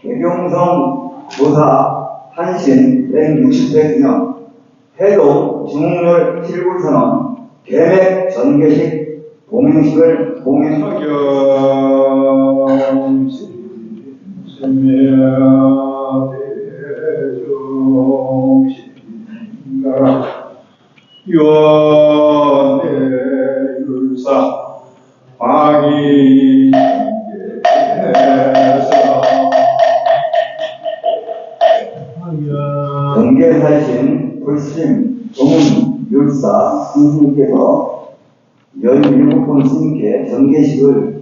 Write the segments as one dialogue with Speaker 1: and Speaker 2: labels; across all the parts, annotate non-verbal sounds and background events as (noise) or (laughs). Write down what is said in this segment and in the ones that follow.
Speaker 1: 개경성 조사 한신 160세 기념 해동 중흥열 칠굴선언 계획 전개식 공행식을 공행 스님께서 17분 스님께 전개식을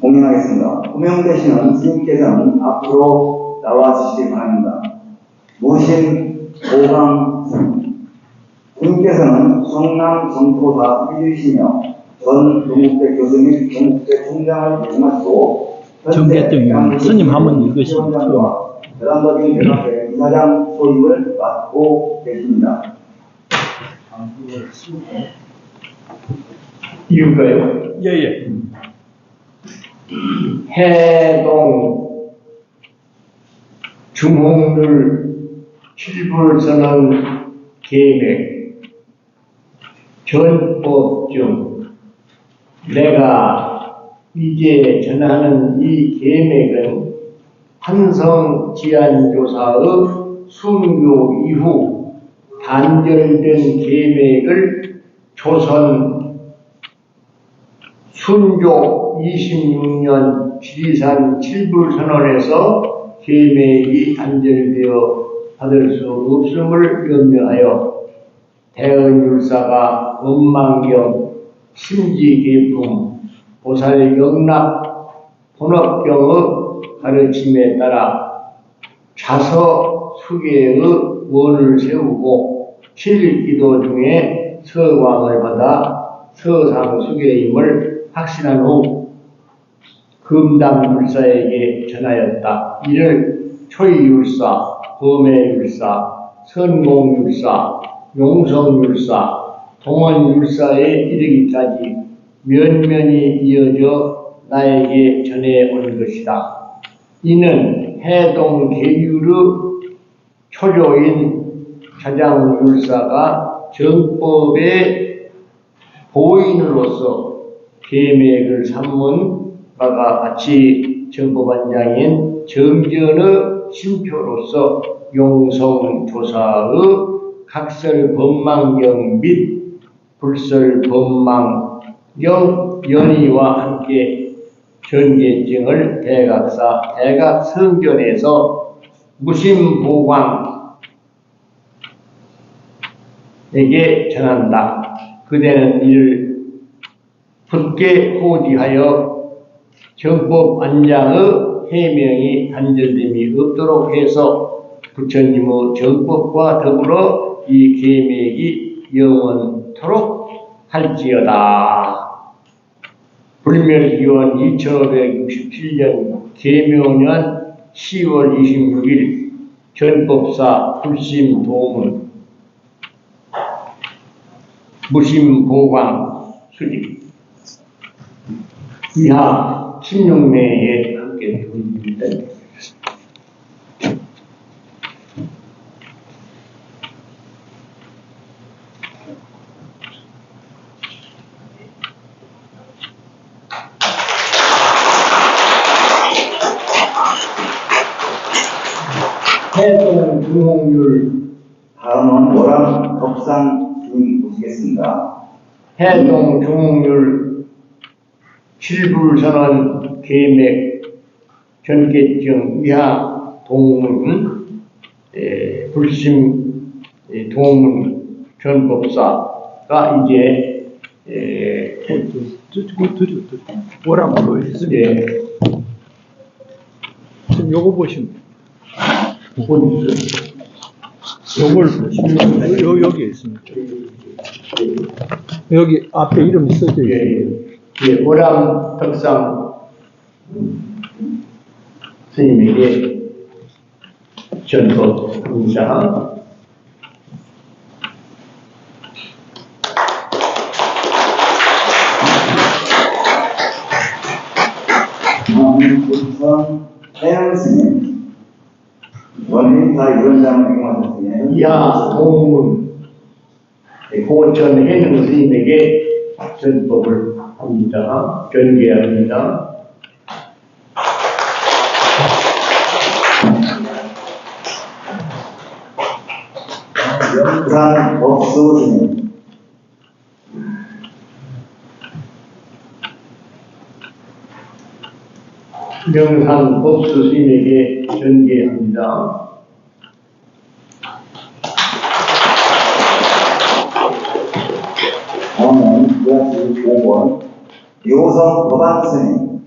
Speaker 1: 공연하겠습니다. 호명되시는 스님께서는 앞으로 나와주시기 바랍니다. 모신 오강 스님 스님께서는 성남 정토사 휘주시며 전 동국대 교수님 동국대 총장을 맡고
Speaker 2: 정계증 스님 한번 읽으시죠.
Speaker 1: 대단적인 대학의 이사장 소임을 맡고 계십니다.
Speaker 3: 이유가요?
Speaker 2: 예 예.
Speaker 3: 해동 중홍률 칠불선언 계획 전법 중 내가 이제 전하는 이 계획은 한성 지안조사의 순교 이후 단절된 계획을 조선 순조 26년 지리산 칠불선언에서 계획이 단절되어 받을 수 없음을 염려하여 대은율사가 원망경 심지계품 보살영락 본업경의 가르침에 따라 자서 수계의 원을 세우고 칠기도 중에 서광을 받아 서상 수계임을 확신한 후 금당율사에게 전하였다. 이를 초이율사, 범해율사, 선공율사, 용성율사, 동원율사에 이르기까지 면면이 이어져 나에게 전해온 것이다. 이는 해동 계율의 초조인 자장율사가 정법의 보인으로서 계맥을 삼은 바가 같이 정법원장인 정전의 심표로서 용성조사의 각설 법망경 및 불설 법망경 연의와 함께 전계증을 대각사 대각성전에서 무심보광 에게 전한다. 그대는 이를 붙게 호지하여 정법 안장의 해명이 단절됨이 없도록 해서 부처님의 정법과 더불어 이 계맥이 영원토록 할지어다. 불멸기원 2567년 계묘년 10월 26일 전법사 불심 도문 무심보광 수집 이하 16내에 함께 드립니다. 해동 중홍률
Speaker 1: 다음은 모람 덕상 주임 모시겠습니다.
Speaker 3: 해동 중홍률 칠불선언 계맥 전계증 이하 동문 에, 불심 에, 동문 전법사가 이제 에.
Speaker 2: 뭐라고 했습니다.
Speaker 3: 예,
Speaker 2: 지금 요거 보시면.
Speaker 3: 본
Speaker 2: 요걸 보시면 요 여기 있습니다. 여기 앞에 이름이 써져
Speaker 3: 예,
Speaker 2: 있어요.
Speaker 3: 예, 오람 덕상 음, 스님에게 전법합니다.
Speaker 1: 다음은 우선 해양 최현 스님, 원행사 위원장을 행하셨으니
Speaker 3: 이하 동문 고천 해능 스님에게 전법을 합니다. 전개합니다.
Speaker 1: 영산 법수 스님,
Speaker 3: 명산 법수 스님에게 전개합니다.
Speaker 1: 다음은 구야시 5번 묘성 법안 스님,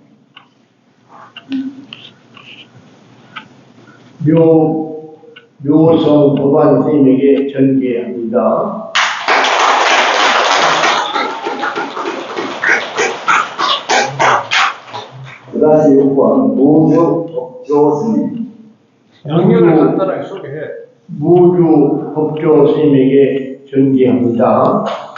Speaker 3: 묘, 묘성 법안 스님에게 전개합니다.
Speaker 1: 구야시 6번 무주 법조 스님,
Speaker 2: 양면을 간단하게 소개해.
Speaker 3: 무주 법조 스님에게 전개합니다.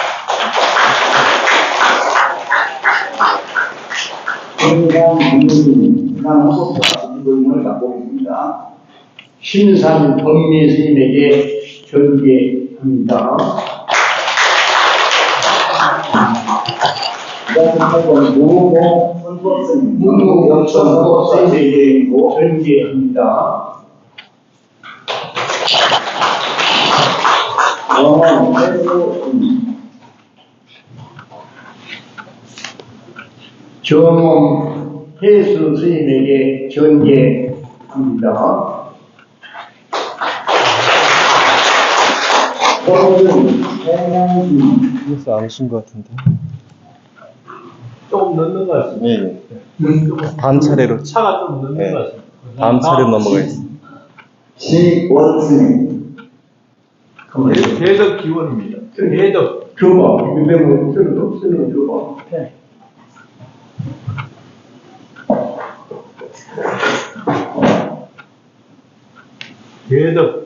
Speaker 1: 행장 민주님, 신앙 헌법과 주임을 맡고 계십니다.
Speaker 3: 신산 법미 스님에게 전개합니다.
Speaker 1: 구야시 8번 무모
Speaker 3: 법선 스님에게
Speaker 1: 스님이고
Speaker 3: 전개합니다.
Speaker 1: 영원 회수
Speaker 3: 정엄 해수 스님에게 전개합니다.
Speaker 4: 그래서 안 오신 것 같은데.
Speaker 2: 조금 늦는 것 같습니다.
Speaker 4: 예. 다음 차례로
Speaker 2: 차가 좀 늦는
Speaker 4: 네.
Speaker 2: 것 같습니다.
Speaker 4: 다음 차례로 넘어가겠습니다.
Speaker 1: 지원 스님,
Speaker 2: 대- 대덕 기원입니다.
Speaker 3: 줘봐. 유대문 쓰는 거 쓰는 거 줘봐.
Speaker 2: 대덕.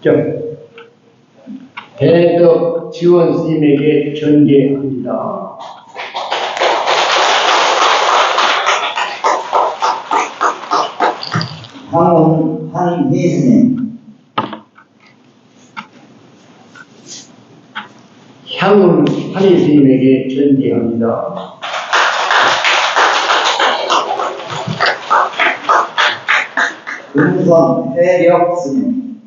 Speaker 3: 자, 대덕 지원 스님에게 전개합니다.
Speaker 1: 황혼 한희 스님,
Speaker 3: 한희 스님에게 전개합니다.
Speaker 1: 금선 해력 스님,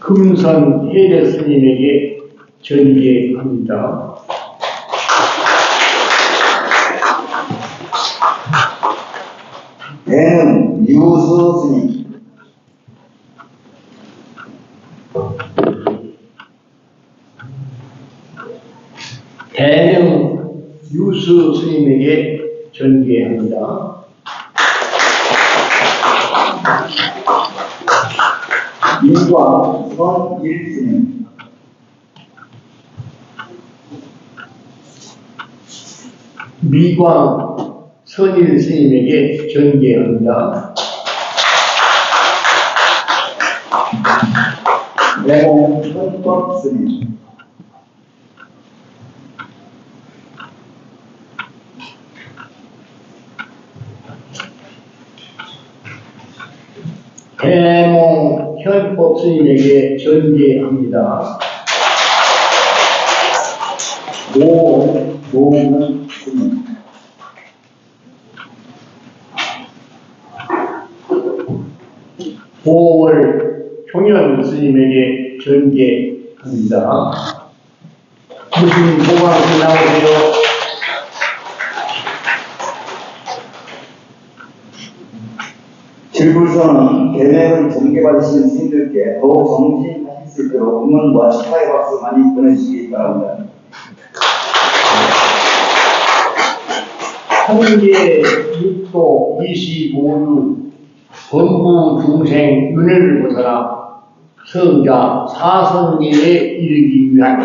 Speaker 3: 금선 해대 스님에게 전개합니다.
Speaker 1: 대는 유수 스님,
Speaker 3: 대능 유수 스님에게 전개합니다.
Speaker 1: 민과 선일 스님,
Speaker 3: 미광 선일 스님에게 전개합니다.
Speaker 1: 내공 헌법 스님,
Speaker 3: 대몽 스님에게 전개합니다.
Speaker 1: 노 노문 스님,
Speaker 3: 보월 효년 스님에게 전개합니다. 무슨 보강이 나오세 요?
Speaker 1: 질불서는 계획을 전개받으시는 스님들께 더욱 정진하실 수 있도록 응원과 축하의 박수 많이 보내주시기 바랍니다.
Speaker 3: 한계 육도 25유 범부 중생 윤회를 벗어나 성자 사성계에 이르기 위한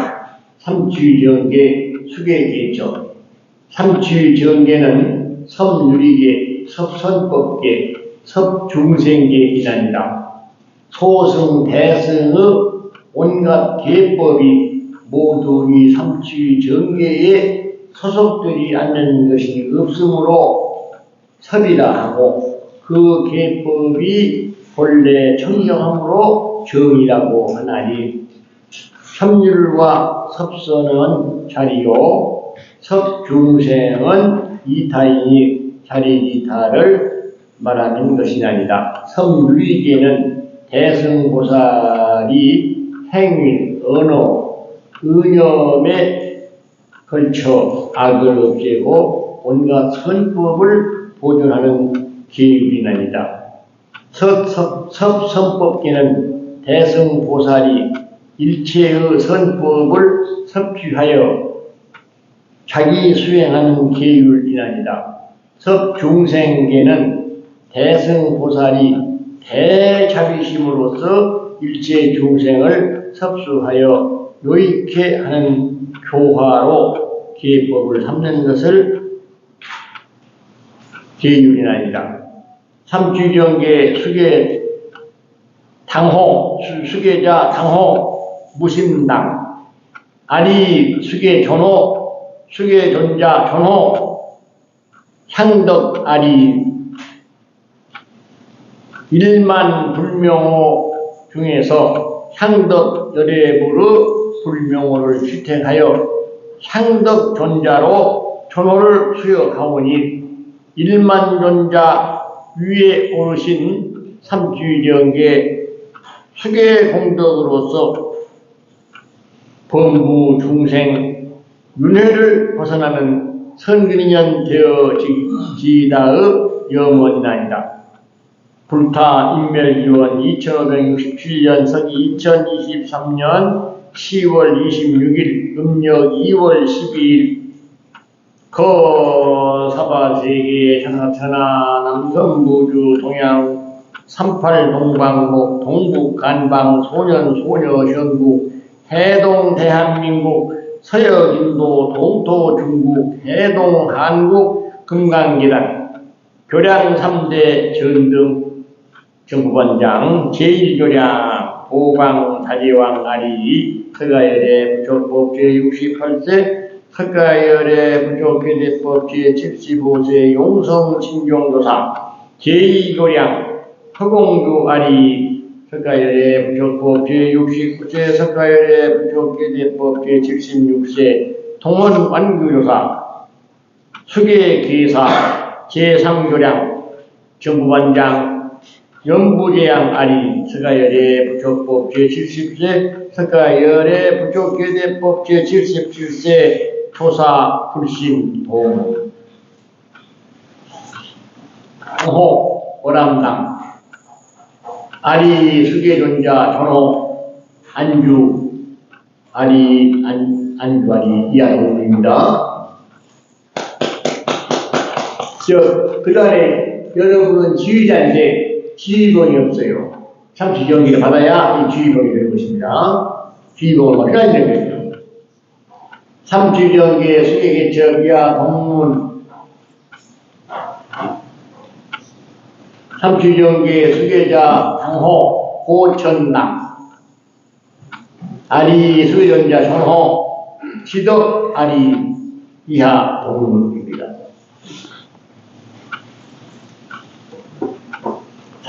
Speaker 3: 삼취정계 수계계죠. 삼취정계는 섭유리계, 섭선법계, 섭중생계이란다. 소승 대승의 온갖 계법이 모두 이 삼취 정계에 소속되지 않는 것이 없으므로 섭이라 하고 그 계법이 본래 청정함으로 정이라고 하나니 삼율과 섭선은 자리요 섭중생은 이타이니 자리 이타를 말하는 것이나니다. 섬유리계는 대승보살이 행위, 언어, 의념에 걸쳐 악을 없애고 온갖 선법을 보존하는 계율이나니다. 섭선법계는 대승보살이 일체의 선법을 섭취하여 자기 수행하는 계율이나니다. 섭중생계는 대승보살이 대자비심으로써 일체 중생을 섭수하여 요익케 하는 교화로 기회법을 삼는 것을 계율이나이다. 삼주경계 수계 당호 수계자 당호 무심당 아니 수계 전호 수계 전자 전호 향덕 아리 일만 불명호 중에서 향덕 여래부르 불명호를 실행하여 향덕 존자로 천호를 수여하오니 일만존자 위에 오르신 삼지위령계 수계 공덕으로서 범부 중생 윤회를 벗어나는 선근이년 되어지지다의 염원이나이다. 불타 인멸기원 2567년 서기 2023년 10월 26일 음력 2월 12일 거사바 세계 천하천하 남성부주 동양 38 동방국 동북 간방 소년 소녀 전국 해동 대한민국 서역 인도 동토 중국 해동 한국 금강계단 교량 3대 전등 정부반장 제1교량 보강 다지왕 아리 서가열의 부족법 제68세 서가열의 부족계대법 제75세 용성 신종도사 제2교량 허공주 아리 서가열의 부족법 제69세 서가열의 부족계대법 제76세 동원 완구교사 수계계사 제3교량 정부반장 영부제양 아리 서가열의 부족법 제70세 서가열의 부족계대법 제77세 조사 불신 동호 오람당. 아리 수계존자 전호 안주. 아리 안, 안주 아리 이하동입니다. 저 그다음에 여러분은 지휘자인데 지휘봉이 없어요. 참 지정기를 받아야 이 지휘봉이 되는 것입니다. 지휘봉을 받아야 되는 거예요. 삼지정계 수계개척 이하 동문 삼주정계 수계자 당호 고천남 아리 수계전자 전호 지덕 아리 이하 동문입니다.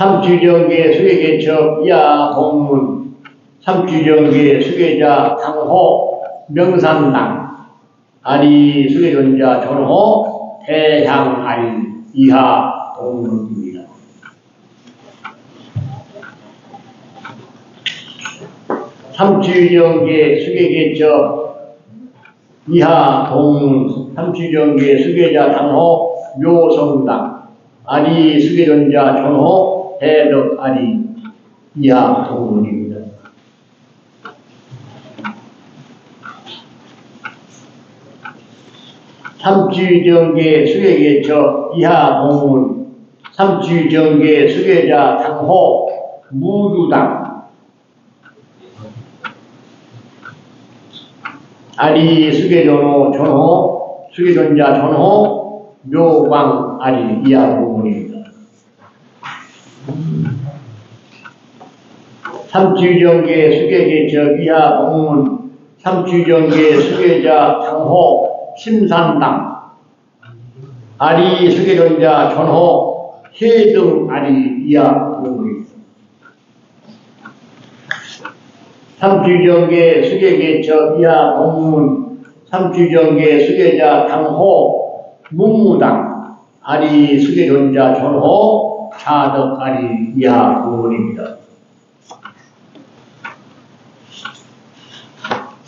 Speaker 3: 삼주정계 수계개척 이하 동문 삼주정계 수계자 당호 명산당 아리 수계전자 전호 아리 이하 동문입니다. 삼주정계 수계개척 이하 동문 삼주정계 수계자 당호 묘성당 아리 수계전자 전호 대덕 아리 이하 동문입니다. 삼주정계 수계개척 이하 동문 삼주정계 수계자 당호 무주당 아리 수계전호 전호 수계전자 전호 묘광 아리 이하 부분입니다. 삼주정계 수계계적 이하 동문 삼주정계 수계자 장호 심산당 아리 수계론자 전호 해등 아리 이하 동문입니다. 삼주정계 수계계적 이하 동문 삼주정계 수계자 당호 문무당 아리 수계론자 전호 차덕 아리 이하 동문입니다.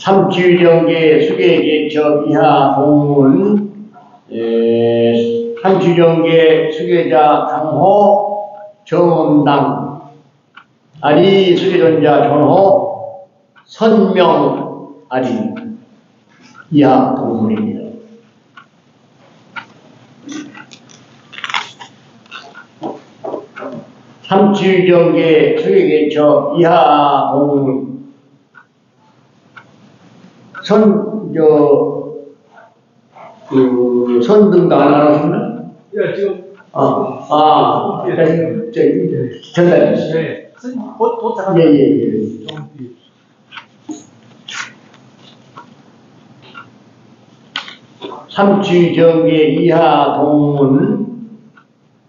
Speaker 3: 삼주정계 수계계적 이하 동문 에, 삼주정계 수계자 당호 정음당 아리 수계론자 전호 선명 아리 이하 동문입니다. 삼주정계 수계계적 이하 동문 선, 저, 그, 선등도 안 하셨나?
Speaker 2: 예, 지금
Speaker 3: 아, 아, 저기, 저기, 전달해 주세요.
Speaker 2: 예, 선생님 곧 도착한
Speaker 3: 예, 예, 예.
Speaker 2: 좀
Speaker 3: 삼주정계 이하 동문,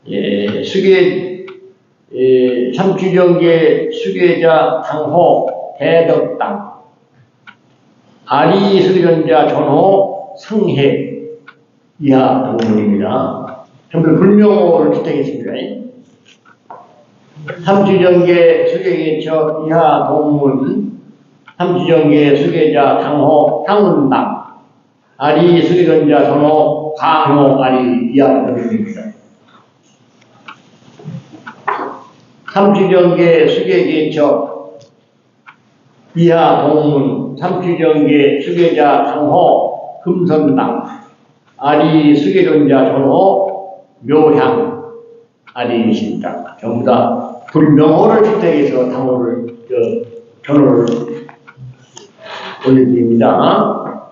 Speaker 3: 예, 수계, 예, 삼주정계 수계자 당호 대덕당, 아리 수련자 전호 성해 이하 동문입니다. 전부 불명호를 주택했습니다. 삼주정계 수계계처 이하 동문, 삼주정계 수계자 당호 당운당, 아리 수리론자 선호 강호 아리 이하동입니다. 삼주정계 수계계처 이하 동문 삼주정계 수계자 강호 금선당 아리 수계론자 전호 묘향 아리이십니다. 전부 다 불명호를 주택해서 당호를 저 전호를 올려드립니다.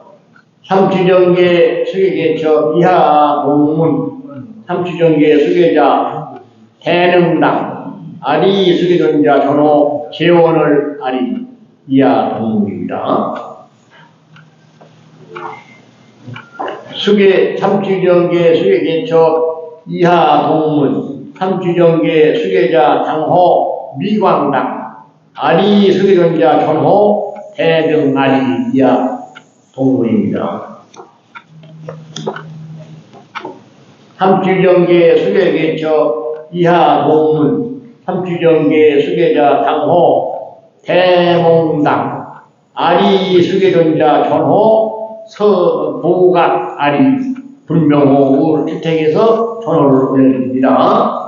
Speaker 3: 삼주정계 수계계처 이하 동문 삼주정계 수계자 대능당 아리 수계론자 전호 재원을 아리 이하 동문입니다. 수계 삼주정계 수계계처 이하 동문 삼주정계 수계자 당호 미광당 아리 수계론자 전호 대등 아리 이하 동문입니다. 삼주정계 수계계처 이하 동문 삼주정계 수계자 당호 대몽당 아리 수계론자 전호 서보각 아리 불명호 주택에서 전호를 올려드립니다.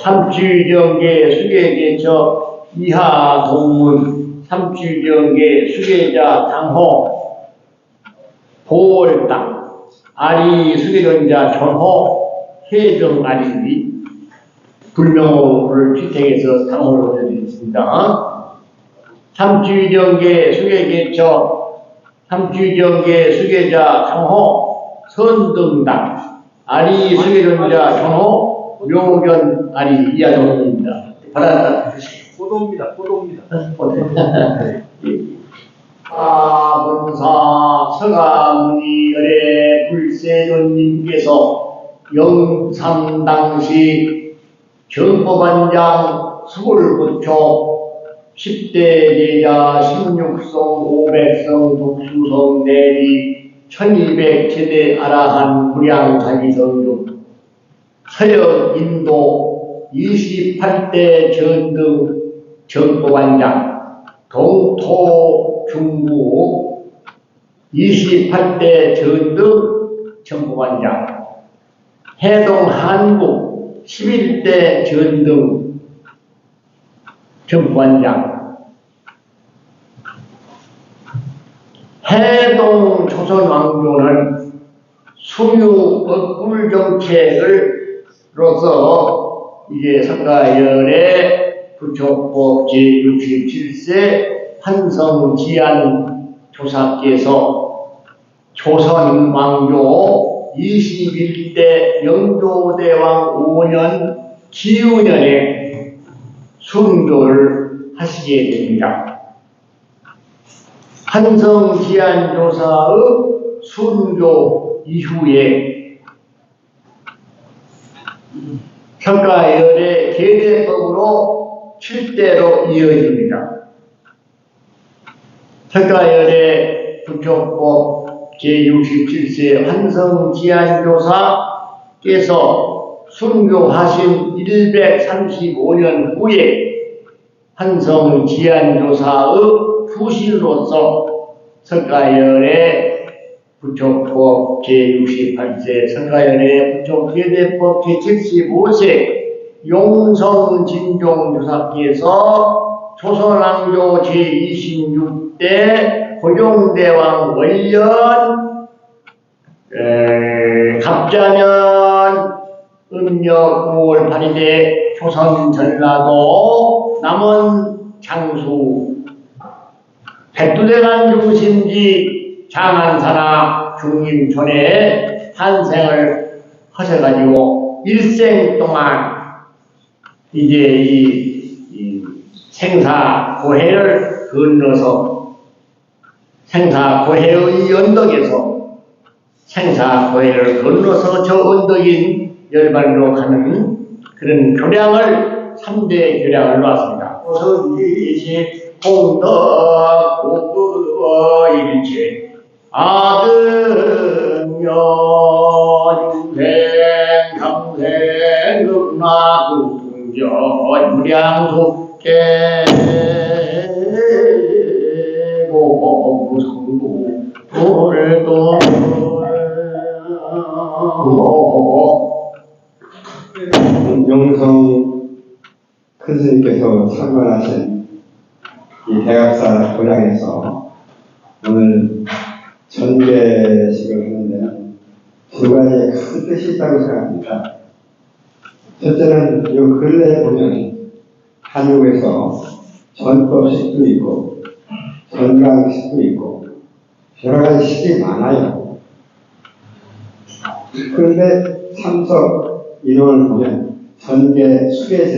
Speaker 3: 삼주정계 수계계처 이하 동문 삼주정계 수계자 당호 보월당 아리 수계론자 전호 해정 아리 불명호를 주택에서 당호를 올려드리겠습니다. 삼주정계 수계계처 삼주정계 수계자 당호 선등당 아리 수계론자 전호 묘견 아리 이하동입니다. 바라다
Speaker 2: 포도입니다. 포도입니다. (laughs)
Speaker 3: 아 본사 서가문이 열의 불세존님께서 영삼당시 정법안장 수불부처 10대 제자 16성 500성 독수성 내리 1200세대 아라한 무량사기성 중 서역 인도 28대 전등 정법안장 동토 중부 28대 전등 정법안장 해동 한국 11대 전등 정법안장 해동 조선 왕조는 수유 억불 정책을로서 이제 성가열의 부처법 제67세 한성지안 조사께서 조선 왕조 21대 영조대왕 5년 기후년에 순교를 하시게 됩니다. 한성 기안조사의 순교 이후에 평가열의 계대법으로 7대로 이어집니다. 평가열의 부족법 제67세 한성지안교사께서 순교하신 135년 후에 한성지안교사의 후신으로서 성가열의 부족법 제68세 성가연의 부족 계대법 제75세 용성진종주사께서 조선왕조 제26대 고종대왕 원년 에, 갑자년 음력 9월 8일에 조선 전라도 남원 장수. 백두대간 중심지 장안사나 중림촌에 탄생을 하셔가지고 일생 동안 이제 이, 이 생사 고해를 건너서 생사 고해의 언덕에서 생사 고해를 건너서 저 언덕인 열반으로 가는 그런 교량을 3대 교량을 놨습니다. 우선 이시 홍덕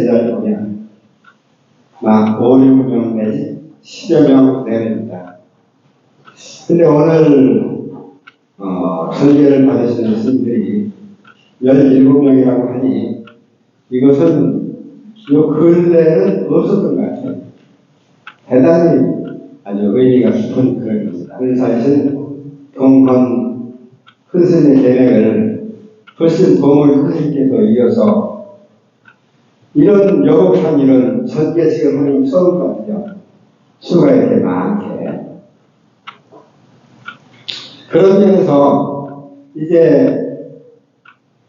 Speaker 5: 계 제자를 보면 막 5, 6명 내지 10여 명 내립니다. 근데 오늘 어, 전계를 받으시는 스님들이 17명이라고 하니 이것은 요 근래는 없었던 것 같아요. 대단히 아주 의미가 깊은 그런 것이다. 사실 동건 큰 스님의 계획을 훨씬 도움을 크신께서 이어서 이런 여곡한 일은 전개 지금 하는 처음 같아요. 수가 이렇게 많게. 그런 면에서 이제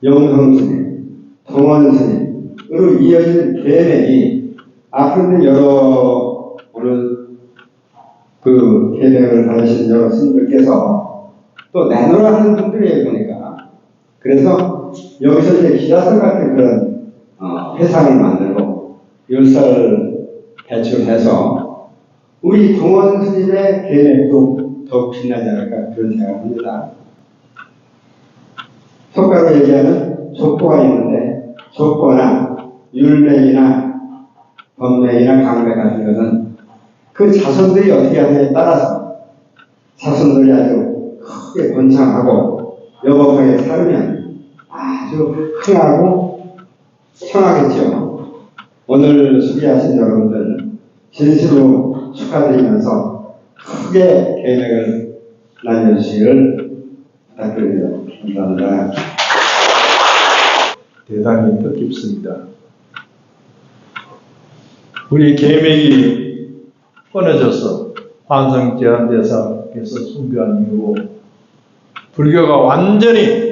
Speaker 5: 영성 스님, 동원 스님으로 이어진 계획이 앞으로 여러 오늘 그 계획을 받으신 여러 스님들께서 또 내놓으라 하는 분들이에요, 보니까. 그래서 여기서 이제 기라성 같은 그런 어, 회상을 만들고 율사를 배출해서 우리 동원 스님의 계획도 더욱 빛나지 않을까 그런 생각을 합니다. 효과로 얘기하는 족보가 있는데 족보나 율맥이나 법맥이나 강맥 같은 것은 그 자손들이 어떻게 하느냐에 따라서 자손들이 아주 크게 번창하고 여복하게 살면 아주 흥하고 청하겠죠. 오늘 수기하신 여러분들 진심으로 축하드리면서 크게 계획을 나눠주시기를 부탁드립니다. 감사합니다.
Speaker 2: 대단히 뜻깊습니다. 우리 계맥이 끊어져서 환성제한대사께서 순교한 이후 불교가 완전히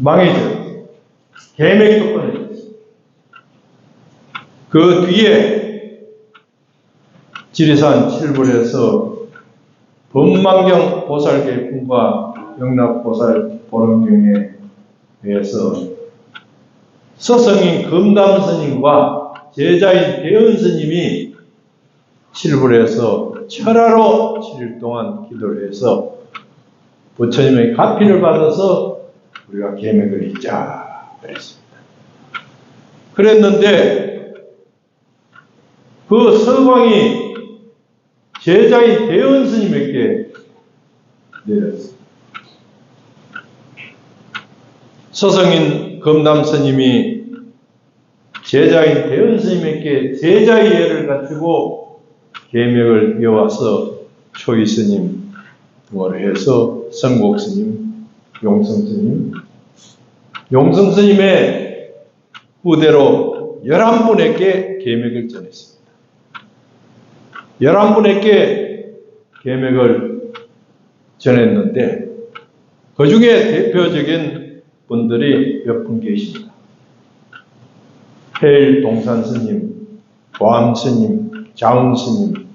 Speaker 2: 망해져. 또 끊어졌어. 그 뒤에 지리산 칠불에서 법망경 보살계품과 영락보살 보름경에 의해서 서성인 금담 스님과 제자인 대은 스님이 칠불에서 철화로 7일 동안 기도를 해서 부처님의 가피를 받아서 우리가 계맥을 잊자 그랬습니다. 그랬는데 그 서광이 제자인 대원 스님에게 내렸어요. 서성인 금남 스님이 제자인 대원 스님에게 제자의 예를 갖추고 계명을 이어와서 초이 스님 해서 성곡 스님, 용성 스님, 용성 스님의 후대로 11분에게 계명을 전했습니다. 11분에게 계명을 전했는데 그 중에 대표적인 분들이 몇 분 계십니다. 해일 동산 스님, 보암 스님, 자운 스님,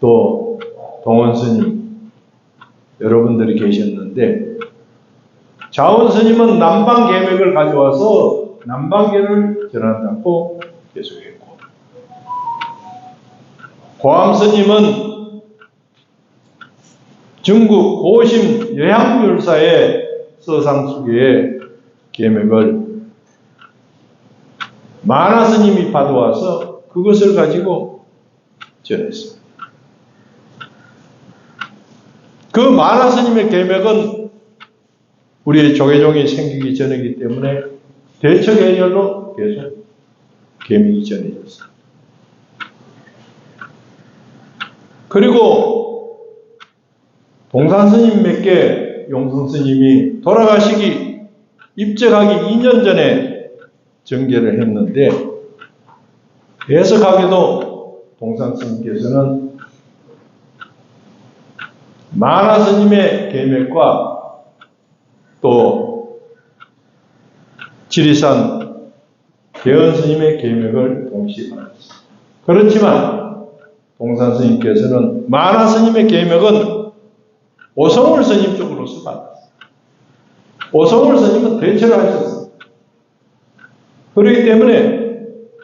Speaker 2: 또 동원 스님, 여러분들이 계셨는데, 자운 스님은 남방 계맥을 가져와서 남방계를 전한다고 계속했고, 고암 스님은 중국 고심 여향율사의 서상수계의 계맥을 마나 스님이 받아와서 그것을 가지고 전했습니다. 그 마나 스님의 계맥은 우리의 조계종이 생기기 전이기 때문에 대처계열로 계속 계명이 전해졌습니다. 그리고 동산 스님에게 용성 스님이 돌아가시기 입적하기 2년 전에 전개를 했는데 해석하게도 동산 스님께서는 마나 스님의 계맥과 또 지리산 개연 스님의 계맥을 동시에 받았습니다. 그렇지만 동산 스님께서는 마나 스님의 계맥은 오성울 스님 쪽으로서 받았어요. 오성울 스님은 대처를 하셨어요. 그렇기 때문에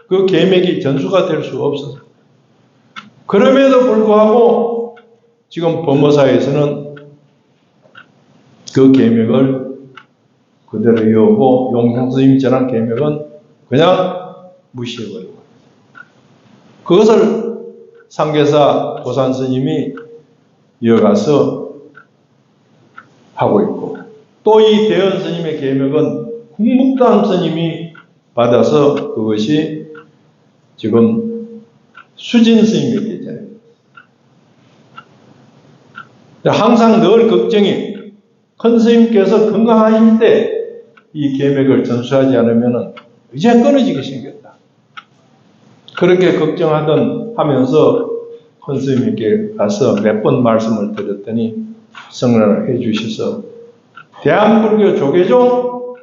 Speaker 2: 그 계맥이 전수가 될 수 없어요. 그럼에도 불구하고 지금 법무사에서는 그 계맥을 그대로 이어오고 용성 스님이 전한 계맥은 그냥 무시해버리고 그것을 상계사 도산 스님이 이어가서 하고 있고 또 이 대연 스님의 계명은 국묵담 스님이 받아서 그것이 지금 수진 스님에게 있잖아요. 항상 늘 걱정이 큰 스님께서 건강하실 때 이 계맥을 전수하지 않으면 이제 끊어지게 생겼다. 그렇게 걱정하던 하면서 큰 스님에게 가서 몇 번 말씀을 드렸더니 성례를 해 주셔서 대한불교 조계종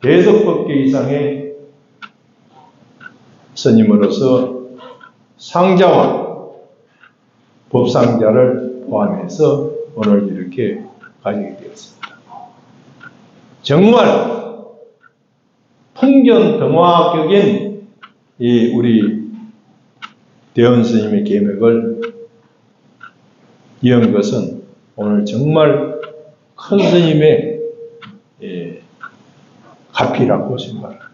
Speaker 2: 대덕법계 이상의 스님으로서 상자와 법상자를 포함해서 오늘 이렇게 가지게 되었습니다. 정말 풍견 등화격인 이 우리 대원 스님의 계맥을 이은 것은 오늘 정말 큰 스님의 예, 가피라고 생각합니다.